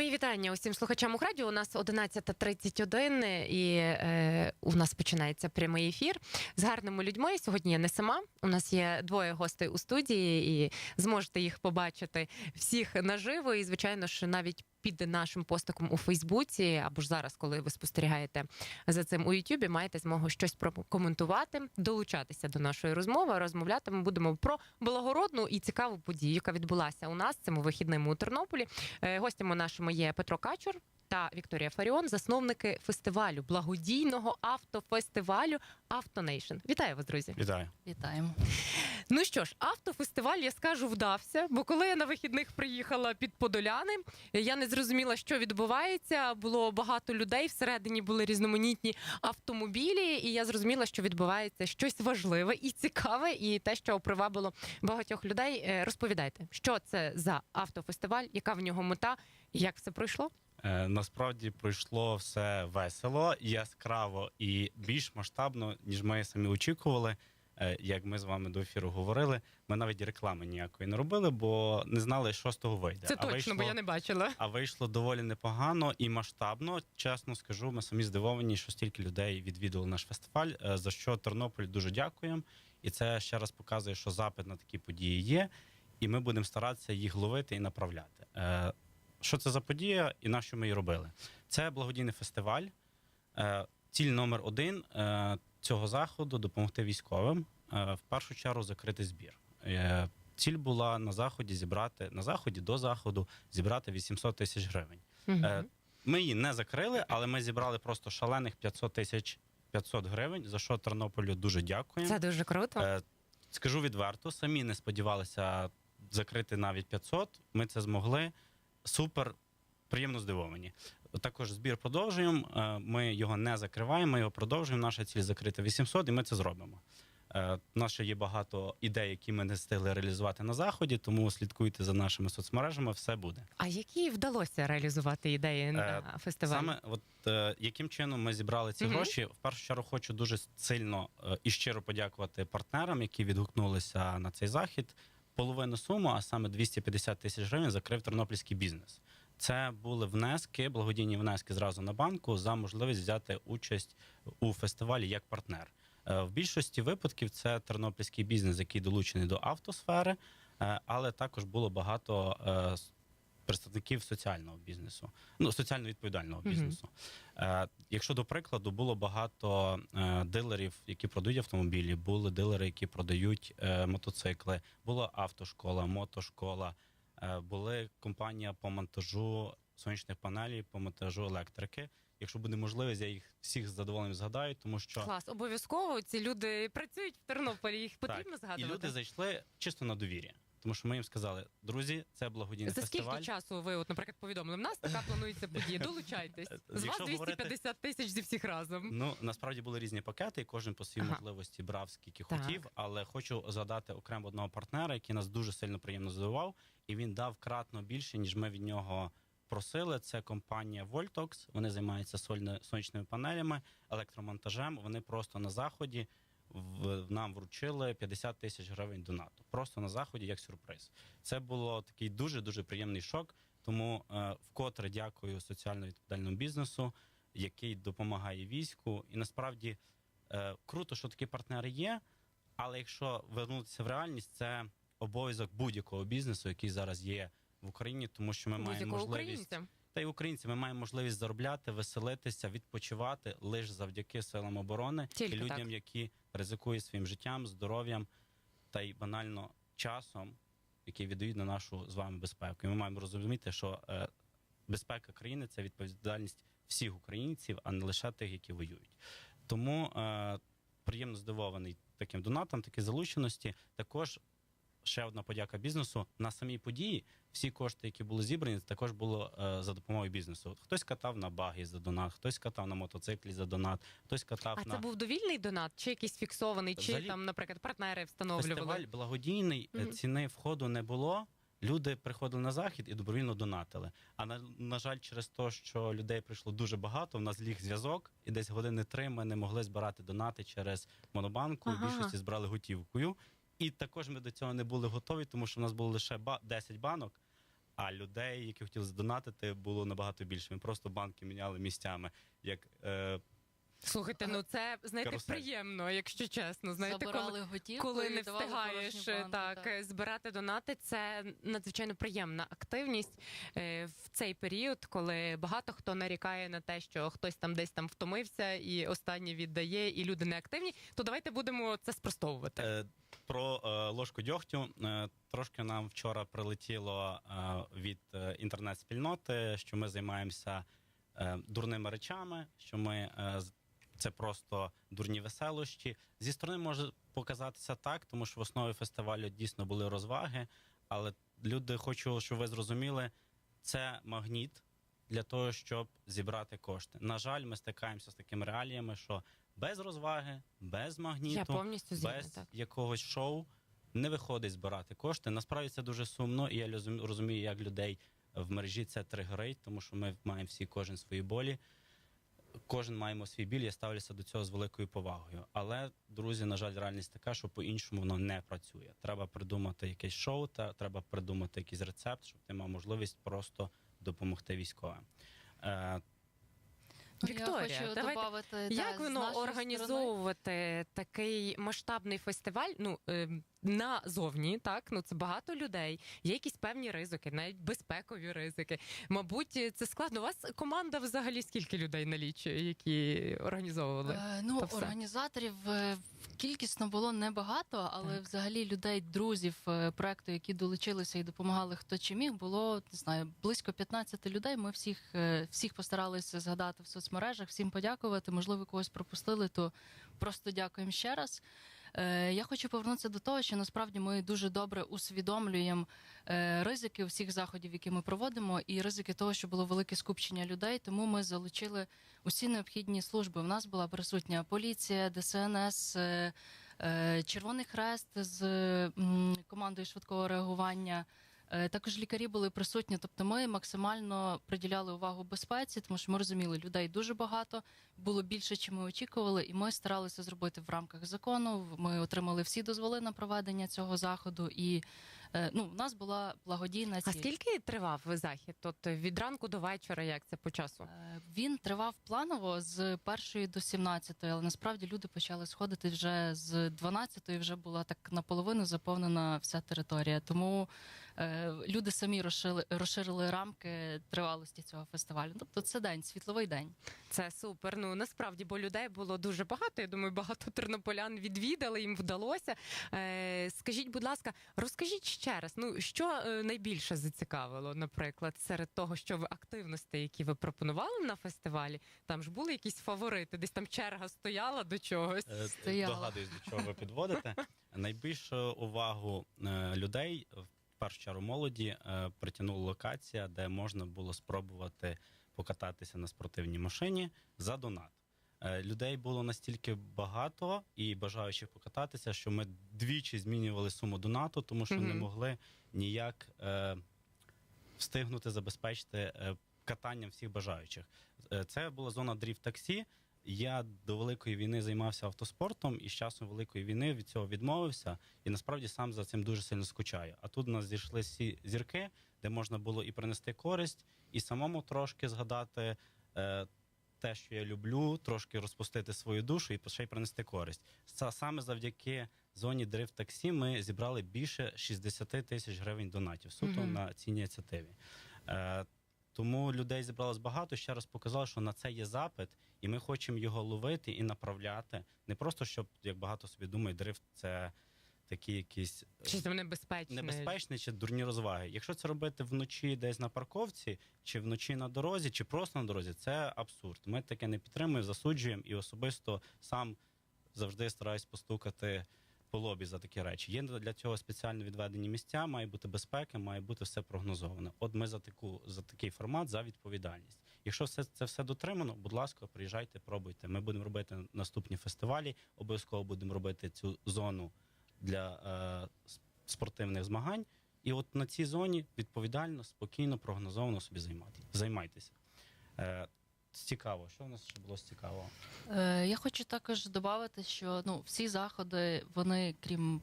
Мої вітання усім слухачам у радіо. У нас 11.31 і е, у нас починається прямий ефір з гарними людьми. Сьогодні я не сама. У нас є двоє гостей у студії, і зможете їх побачити всіх наживо. І, звичайно ж, навіть під нашим постиком у Фейсбуці, або ж зараз, коли ви спостерігаєте за цим у Ютубі, маєте змогу щось прокоментувати, долучатися до нашої розмови. Розмовляти ми будемо про благородну і цікаву подію, яка відбулася у нас цими вихідними у Тернополі. Е, Гостями нашими є Петро Качур. Та Вікторія Фаріон, засновники фестивалю, благодійного автофестивалю Автонейшн. Вітаю вас, друзі! Вітаю. Вітаємо. Ну що ж, автофестиваль, я скажу, вдався. Бо коли я на вихідних приїхала під Подоляни, я не зрозуміла, що відбувається. Було багато людей. Всередині були різноманітні автомобілі, і я зрозуміла, що відбувається щось важливе і цікаве, і те, що привабило багатьох людей. Е, Розповідайте, що це за автофестиваль, яка в нього мета, як все пройшло? Е, насправді пройшло все весело, яскраво і більш масштабно, ніж ми самі очікували. Е, як ми з вами до ефіру говорили, ми навіть реклами ніякої не робили, бо не знали, що з того вийде. Це А точно, вийшло- бо я не бачила. А вийшло доволі непогано і масштабно. Чесно скажу, ми самі здивовані, що стільки людей відвідували наш фестиваль. е, За що Тернополь дуже дякуємо. І це ще раз показує, що запит на такі події є, і ми будемо старатися їх ловити і направляти. Що це за подія і на що ми її робили? Це благодійний фестиваль. Е, Ціль номер один е, цього заходу допомогти військовим. Е, В першу чергу закрити збір. Ціль була на заході зібрати на заході до заходу зібрати 800 тисяч гривень. Е, Ми її не закрили, але ми зібрали просто шалених 500 тисяч 500 гривень. За що Тернополю дуже дякуємо. Це дуже круто. Скажу відверто, самі не сподівалися закрити навіть 500. Ми це змогли. Супер, приємно здивовані. Також збір продовжуємо. Е, Ми його не закриваємо, ми його продовжуємо. Наша ціль закрити 800, і ми це зробимо. Е, У нас ще є багато ідей, які ми не встигли реалізувати на заході, тому слідкуйте за нашими соцмережами, все буде. А які вдалося реалізувати ідеї на фестивалі? Саме от е, яким чином ми зібрали ці Мгм. гроші? В першу чергу хочу дуже сильно е, і щиро подякувати партнерам, які відгукнулися на цей захід. Половину суму, а саме 250 тисяч гривень, закрив тернопільський бізнес. Це були внески, благодійні внески зразу на банку за можливість взяти участь у фестивалі як партнер. Е, В більшості випадків це тернопільський бізнес, який долучений до автосфери, е, але також було багато е, представників соціального бізнесу, ну соціально відповідального бізнесу. Е, Якщо до прикладу було багато е, дилерів, які продають автомобілі, були дилери, які продають е, мотоцикли, була автошкола, мотошкола, е, були компанія по монтажу сонячних панелей, по монтажу електрики. Якщо буде можливість, я їх всіх з задоволенням згадаю, тому що Клас, обов'язково ці люди працюють в Тернополі. Їх потрібно так, згадувати. і люди зайшли чисто на довір'я. Тому що ми їм сказали, друзі, це благодійний За фестиваль. скільки часу ви, от, наприклад, повідомили? В нас така планується подія. Долучайтесь. З вас Якщо говорити- 250 тисяч зі всіх разом. Ну насправді були різні пакети, і кожен по своїй Ага. можливості брав скільки Так. хотів. Але хочу згадати окремо одного партнера, який нас дуже сильно приємно здивував, і він дав кратно більше, ніж ми від нього просили. Це компанія Voltox. Вони займаються сольне- сонячними панелями, електромонтажем. Вони просто на заході в, нам вручили 50 тисяч гривень донату. Просто на заході, як сюрприз. Це було такий дуже дуже приємний шок. Тому е, вкотре дякую соціально відповідальному бізнесу, який допомагає війську. І насправді е, круто, що такі партнери є. Але якщо вернутися в реальність, це обов'язок будь-якого бізнесу, який зараз є в Україні, тому що ми маємо можливість українця. Та й українці. Ми маємо можливість заробляти, веселитися, відпочивати лише завдяки силам оборони Тільки і людям, так. які ризикують своїм життям, здоров'ям та й банально часом, який віддають на нашу з вами безпеку. І ми маємо розуміти, що е, безпека країни це відповідальність всіх українців, а не лише тих, які воюють. Тому е, приємно здивований таким донатом, такій залученості. Також ще одна подяка бізнесу на самій події. Всі кошти, які були зібрані, також було е, за допомогою бізнесу. Хтось катав на багі за донат, хтось катав на мотоциклі за донат, хтось катав А на це був довільний донат, чи якийсь фіксований, чи Взагалі, там, наприклад, партнери встановлювали? фестиваль благодійний. е, Мгм. Ціни входу не було. Люди приходили на захід і добровільно донатили. А на, на жаль, через те, що людей прийшло дуже багато, в нас ліг зв'язок, і десь години три ми не могли збирати донати через монобанку. Ага. Більшості збирали готівкою. І також ми до цього не були готові, тому що в нас було лише ба- 10 банок. А людей, які хотіли задонатити, було набагато більше. Ми просто банки міняли місцями. Як е, Слухайте, ну це знаєте Карусель. приємно, якщо чесно. Знаєте, коли, готівку коли і не давали встигаєш порожні банки, так, е, збирати донати, це надзвичайно приємна активність е, в цей період, коли багато хто нарікає на те, що хтось там десь там втомився і останнє віддає, і люди не активні. То давайте будемо це спростовувати. Е, Про е, ложку дьогтю Е, трошки нам вчора прилетіло е, від інтернет-спільноти, що ми займаємося дурними речами, що ми це просто дурні веселощі. Зі сторони може показатися так, тому що в основі фестивалю дійсно були розваги, але люди хочу, щоб ви зрозуміли, це магніт для того, щоб зібрати кошти. На жаль, ми стикаємося з такими реаліями, що без розваги, без магніту Я повністю згідна, без так. якогось шоу не виходить збирати кошти. Насправді це дуже сумно, і я розум- розумію, як людей в мережі це тригерить, тому що ми маємо всі кожен свої болі. Кожен маємо свій біль, я ставлюся до цього з великою повагою. Але, друзі, на жаль, реальність така, що по-іншому воно не працює. Треба придумати якесь шоу, та треба придумати якийсь рецепт, щоб ти мав можливість просто допомогти військовим. Е, Вікторія, я хочу давайте- добавити, Як да, воно організовувати сторони. такий масштабний фестиваль? Ну е, назовні, так ну це багато людей. Є якісь певні ризики, навіть безпекові ризики. Мабуть, це складно. У вас команда взагалі скільки людей налічує, які організовували? Е, Ну, організаторів е, кількісно було небагато, але Так. взагалі людей, друзів е, проекту, які долучилися і допомагали хто чим міг, було не знаю, близько 15 людей. Ми всіх, е, всіх постаралися згадати в соцмережах, всім подякувати. Можливо, когось пропустили, то просто дякуємо ще раз. Е, Я хочу повернутися до того, що насправді ми дуже добре усвідомлюємо е, ризики всіх заходів, які ми проводимо, і ризики того, що було велике скупчення людей. Тому ми залучили усі необхідні служби. У нас була присутня поліція, ДСНС, е, Червоний Хрест з командою швидкого реагування. Е, Також лікарі були присутні. Тобто, ми максимально приділяли увагу безпеці, тому що ми розуміли, людей дуже багато було більше, чим ми очікували, і ми старалися зробити в рамках закону. Ми отримали всі дозволи на проведення цього заходу. І е, ну, в нас була благодійна А скільки тривав захід? От від ранку до вечора, як це по часу? Е, Він тривав планово з першої до 17, але насправді люди почали сходити вже з 12, вже була так наполовину заповнена вся територія. Тому люди самі розширили, розширили рамки тривалості цього фестивалю. Тобто це день, світловий день. Це супер. Ну насправді, бо людей було дуже багато. Я думаю, багато тернополян відвідали, їм вдалося. Е, скажіть, будь ласка, розкажіть ще раз, ну що е, найбільше зацікавило, наприклад, серед того, що ви активності, які ви пропонували на фестивалі, там ж були якісь фаворити, десь там черга стояла до чогось. Е, Стояла. Догадуюсь, до чого ви підводите. Найбільшу увагу е, людей, в першу чергу молоді, е, притягнула локація, де можна було спробувати покататися на спортивній машині за донат. Е, Людей було настільки багато і бажаючих покататися, що ми двічі змінювали суму донату, тому що не могли ніяк е, встигнути забезпечити е, катанням всіх бажаючих. Це була зона дріфт-таксі. Я до великої війни займався автоспортом і з часом великої війни від цього відмовився. І насправді сам за цим дуже сильно скучаю. А тут у нас зійшли всі зірки, де можна було і принести користь, і самому трошки згадати е, те, що я люблю, трошки розпустити свою душу і ще й принести користь. Це саме завдяки зоні дрифт таксі ми зібрали більше 60 тисяч гривень донатів суто Мгм. на цій ініціативі. Е, тому людей зібралось багато. Ще раз показало, що на це є запит, і ми хочемо його ловити і направляти. Не просто щоб, як багато собі думає, дрифт це такі якісь Чи там небезпечне? небезпечні чи дурні розваги. Якщо це робити вночі десь на парковці, чи вночі на дорозі, чи просто на дорозі, це абсурд. Ми таке не підтримуємо, засуджуємо і особисто сам завжди стараюсь постукати по лобі за такі речі. Є для цього спеціально відведені місця, має бути безпека, має бути все прогнозовано. От ми за таку за такий формат за відповідальність. Якщо все це все дотримано, будь ласка, приїжджайте, пробуйте. Ми будемо робити наступні фестивалі. Обов'язково будемо робити цю зону для е, спортивних змагань. І от на цій зоні відповідально, спокійно, прогнозовано собі займати. займайтеся. Е, цікаво, що в нас ще було з цікавого? Е, Я хочу також додати, що ну, всі заходи, вони, крім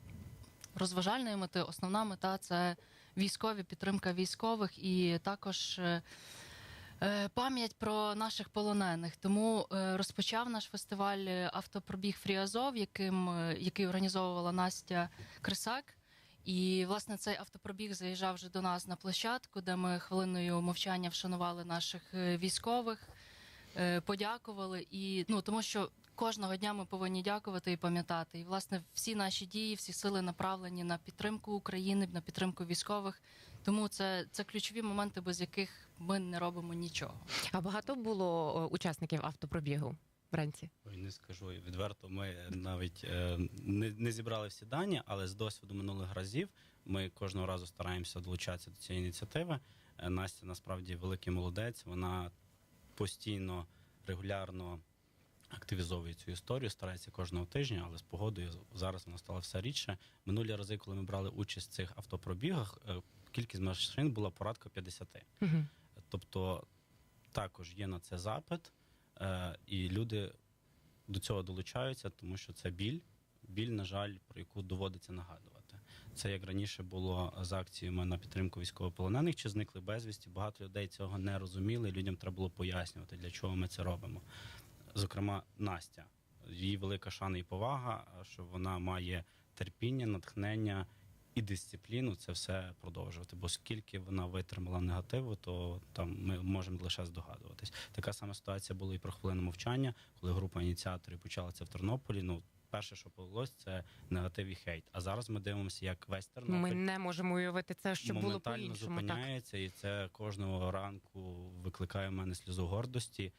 розважальної мети, основна мета це військові, підтримка військових і також. е, Пам'ять про наших полонених, тому е, розпочав наш фестиваль е, автопробіг Фріазов, яким е, який організовувала Настя Крисак. І власне цей автопробіг заїжджав вже до нас на площадку, де ми хвилиною мовчання вшанували наших е, військових, е, подякували. І ну тому, що кожного дня ми повинні дякувати і пам'ятати. І власне всі наші дії, всі сили направлені на підтримку України, на підтримку військових. Тому це, це ключові моменти, без яких ми не робимо нічого. А багато було учасників автопробігу вранці? Ой, не скажу відверто. Ми навіть е, не, не зібрали всі дані, але з досвіду минулих разів ми кожного разу стараємося долучатися до цієї ініціативи. Е, Настя насправді великий молодець. Вона постійно, регулярно активізовує цю історію, старається кожного тижня, але з погодою зараз вона стала все рідше. Минулі рази, коли ми брали участь в цих автопробігах, е, кількість машин була порядка 50. Угу. Тобто також є на це запит, е, і люди до цього долучаються, тому що це біль. Біль, на жаль, про яку доводиться нагадувати. Це як раніше було з акціями на підтримку військовополонених, чи зникли безвісті. Багато людей цього не розуміли. Людям треба було пояснювати, для чого ми це робимо. Зокрема, Настя, її велика шана і повага, що вона має терпіння, натхнення і дисципліну це все продовжувати. Бо скільки вона витримала негативу, то там ми можемо лише здогадуватись. Така сама ситуація була і про хвилину мовчання, коли група ініціаторів почала це в Тернополі. Ну, перше, що повелось, це негатив і хейт. А зараз ми дивимося, як весь Тернопіль Ми не можемо уявити це, що було по-іншому. Так. зупиняється, і це кожного ранку викликає в мене сльозу гордості,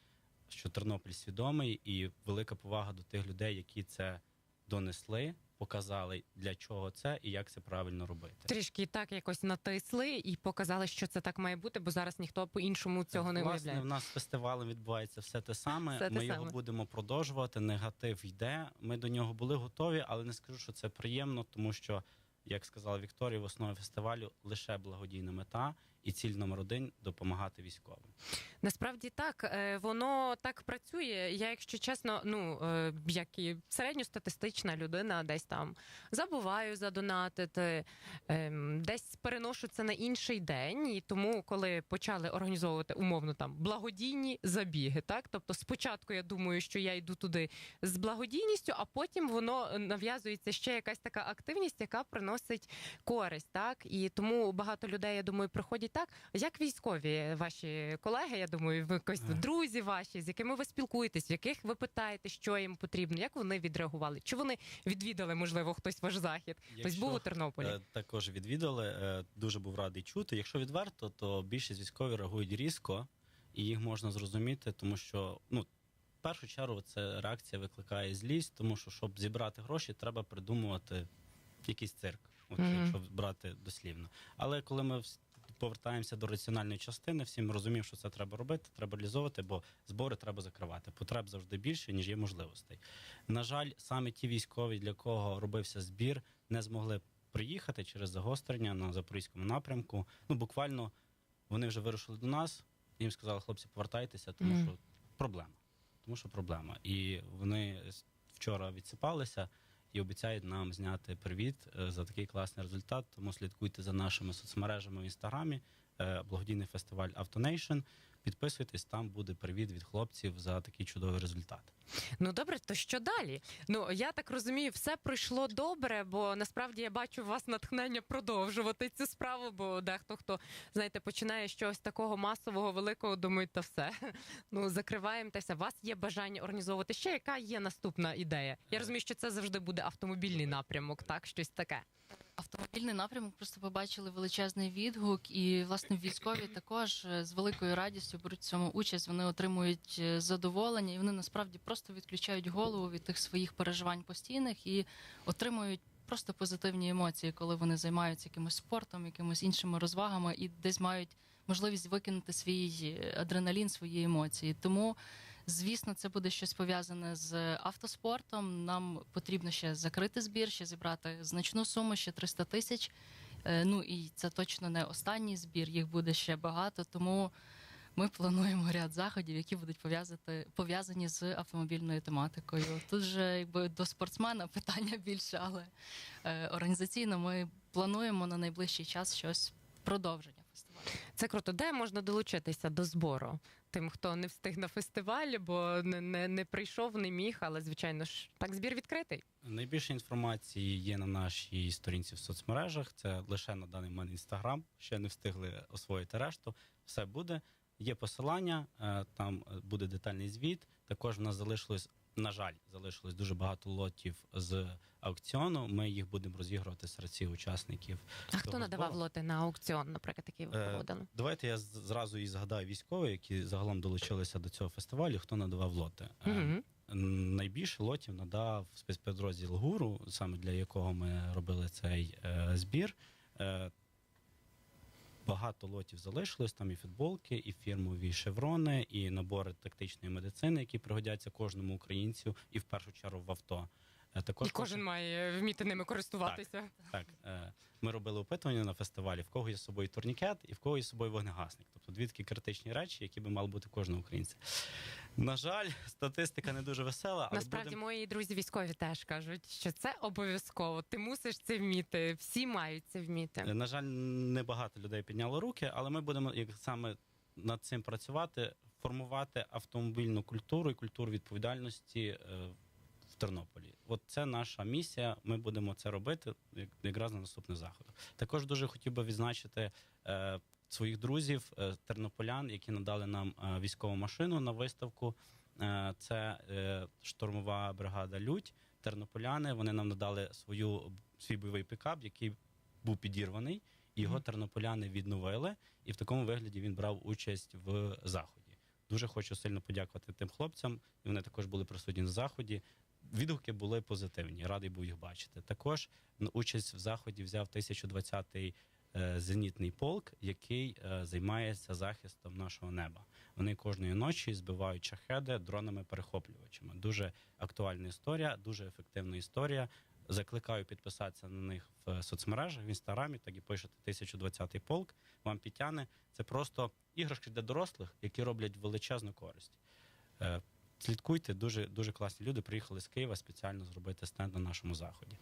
що Тернопіль свідомий і велика повага до тих людей, які це донесли, показали для чого це і як це правильно робити. Трішки так якось натисли і показали, що це так має бути, бо зараз ніхто по-іншому цього не Власне, уявляє. в нас з фестивалем відбувається все те саме. Все те ми його саме. будемо продовжувати. Негатив йде. Ми до нього були готові, але не скажу, що це приємно, тому що, як сказала Вікторія, в основі фестивалю лише благодійна мета і ціль номер один допомагати військовим. Насправді так, е, воно так працює. Я, якщо чесно, ну е, як і середньостатистична людина, десь там забуваю задонатити, ем, десь переношу це на інший день. І тому, коли почали організовувати умовно там благодійні забіги, так тобто спочатку я думаю, що я йду туди з благодійністю, а потім воно нав'язується ще якась така активність, яка приносить користь. Так і тому багато людей, я думаю, приходять так. Як військові ваші колеги, я думаю, ви якось друзі ваші, з якими ви спілкуєтесь, в яких ви питаєте, що їм потрібно, як вони відреагували? Чи вони відвідали, можливо, хтось ваш захід? Хтось був у Тернополі? е, також відвідали, е, дуже був радий чути. Якщо відверто, то більшість військових реагують різко, і їх можна зрозуміти, тому що ну. В першу чергу це реакція викликає злість, тому що щоб зібрати гроші, треба придумувати якийсь цирк, от, Мгм. якщо брати дослівно. Але коли ми повертаємося до раціональної частини, всі ми розуміємо, що це треба робити, треба реалізовувати, бо збори треба закривати. Потреб завжди більше, ніж є можливостей. На жаль, саме ті військові, для кого робився збір, не змогли приїхати через загострення на запорізькому напрямку. Ну буквально вони вже вирушили до нас. Їм сказали, хлопці, повертайтеся, тому Мгм. що проблема. Тому що проблема. І вони вчора відсипалися і обіцяють нам зняти привіт е, за такий класний результат. Тому слідкуйте за нашими соцмережами в інстаграмі, е, благодійний фестиваль Авто Підписуйтесь, там буде привіт від хлопців за такий чудовий результат. Ну добре, то що далі? Ну я так розумію, все пройшло добре, бо насправді я бачу у вас натхнення продовжувати цю справу. Бо дехто хто знаєте, починає чогось такого масового, великого, думають, та все. Ну закриваємо та все. У вас є бажання організовувати ще. Яка є наступна ідея? Я розумію, що це завжди буде автомобільний напрямок, так щось таке. Автомобільний напрямок просто побачили величезний відгук, і власне військові також е, з великою радістю беруть в цьому участь. Вони отримують е, задоволення, і вони насправді просто відключають голову від тих своїх переживань постійних і отримують просто позитивні емоції, коли вони займаються якимось спортом, якимось іншими розвагами, і десь мають можливість викинути свій е, адреналін, свої емоції. Тому Звісно, це буде щось пов'язане з автоспортом. Нам потрібно ще закрити збір, ще зібрати значну суму, ще 300 тисяч. Е, Ну і це точно не останній збір, їх буде ще багато. Тому ми плануємо ряд заходів, які будуть пов'язати пов'язані з автомобільною тематикою. Тут же якби до спортсмена питання більше, але е, організаційно ми плануємо на найближчий час щось фестивалю. Це круто. Де можна долучитися до збору? Тим, хто не встиг на фестивалі, бо не, не, не прийшов, не міг, але звичайно ж так збір відкритий. Найбільше інформації є на нашій сторінці в соцмережах. Це лише на даний момент інстаграм. Ще не встигли освоїти решту. Все буде. Є посилання, е, там е, буде детальний звіт. Також в нас залишилось, на жаль, залишилось дуже багато лотів з аукціону. Ми їх будемо розігрувати серед всіх учасників. А хто надавав збору. лоти на аукціон, наприклад, який ви Е. Давайте я зразу і згадаю військових, які загалом долучилися до цього фестивалю. Хто надавав лоти? Е, Найбільше лотів надав спецпідрозділ ГУРу, саме для якого ми робили цей е, збір. Багато лотів залишилось. Там і футболки, і фірмові шеврони, і набори тактичної медицини, які пригодяться кожному українцю, і в першу чергу в авто. Е, також І кожен має вміти ними користуватися. так, е, ми робили опитування на фестивалі, в кого є з собою турнікет і в кого є з собою вогнегасник. Тобто дві такі критичні речі, які би мали бути кожного українця. На жаль, статистика не дуже весела, але Насправді, будем- мої друзі військові теж кажуть, що це обов'язково. Ти мусиш це вміти. Всі мають це вміти. Е, На жаль, небагато людей підняло руки, але ми будемо як саме над цим працювати, формувати автомобільну культуру і культуру відповідальності Тернополі. От це наша місія. Ми будемо це робити як- якраз на наступних заходах. Також дуже хотів би відзначити е, своїх друзів, е, тернополян, які надали нам е, військову машину на виставку. Е, це е, штурмова бригада Людь. Тернополяни. Вони нам надали свою свій бойовий пікап, який був підірваний. Його тернополяни відновили, і в такому вигляді він брав участь в заході. Дуже хочу сильно подякувати тим хлопцям. І вони також були присутні на заході. Відгуки були позитивні. Радий був їх бачити. Також участь в заході взяв 1020-й е, зенітний полк, який е, займається захистом нашого неба. Вони кожної ночі збивають шахеди дронами-перехоплювачами. Дуже актуальна історія, дуже ефективна історія. Закликаю підписатися на них в соцмережах, в інстаграмі, так і пишете 1020-й полк. Вам підтягне. Це просто іграшки для дорослих, які роблять величезну користь. Слідкуйте, дуже, дуже класні люди приїхали з Києва спеціально зробити стенд на нашому заході.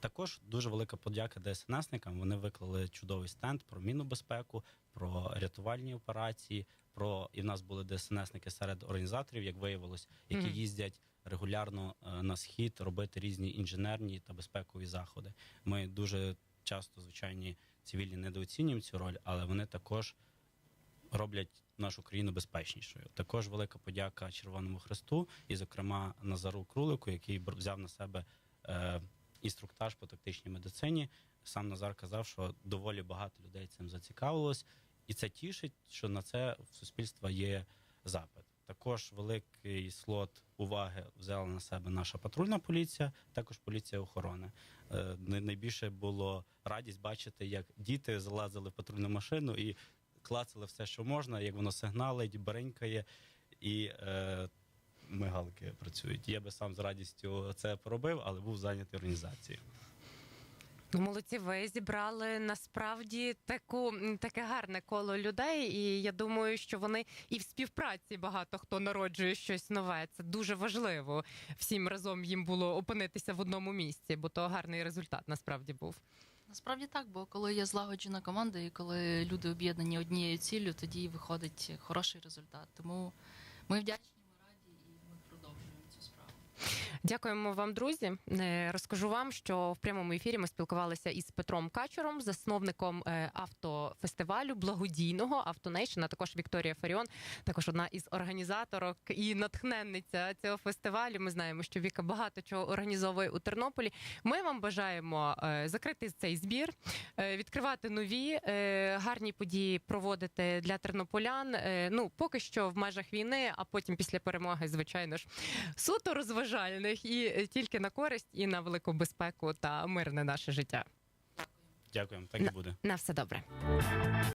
Також дуже велика подяка ДСНСникам. Вони виклали чудовий стенд про мінну безпеку, про рятувальні операції. Про і в нас були ДСНСники серед організаторів, як виявилось, які Мгм. їздять регулярно е, на схід робити різні інженерні та безпекові заходи. Ми дуже часто, звичайні цивільні, недооцінюємо цю роль, але вони також роблять нашу країну безпечнішою. Також велика подяка Червоному Хресту і, зокрема, Назару Крулику, який взяв на себе е, інструктаж по тактичній медицині. Сам Назар казав, що доволі багато людей цим зацікавилось, і це тішить, що на це в суспільства є запит. Також великий слот уваги взяла на себе наша патрульна поліція, також поліція охорони. Е, Найбільше було радість бачити, як діти залазили в патрульну машину і клацали все, що можна, як воно сигналить, бренькає і е, мигалки працюють. Я би сам з радістю це поробив, але був зайнятий організацією. Ну, молодці, ви зібрали насправді таку таке гарне коло людей, і я думаю, що вони і в співпраці багато хто народжує щось нове. Це дуже важливо всім разом їм було опинитися в одному місці, бо то гарний результат насправді був. Насправді так, бо коли є злагоджена команда і коли люди об'єднані однією ціллю, тоді виходить хороший результат. Тому ми вдячні, ми раді і ми продовжуємо цю справу. Дякуємо вам, друзі. Е, Розкажу вам, що в прямому ефірі ми спілкувалися із Петром Качуром, засновником е, автофестивалю благодійного «Автонейшн», а також Вікторія Фаріон, також одна із організаторок і натхненниця цього фестивалю. Ми знаємо, що Віка багато чого організовує у Тернополі. Ми вам бажаємо е, закрити цей збір, відкривати нові гарні події, проводити для тернополян. Ну поки що в межах війни, а потім після перемоги, звичайно ж, суто розважальних і е, тільки на користь і на велику безпеку та мирне наше життя. Дякуємо, так і буде. На все добре.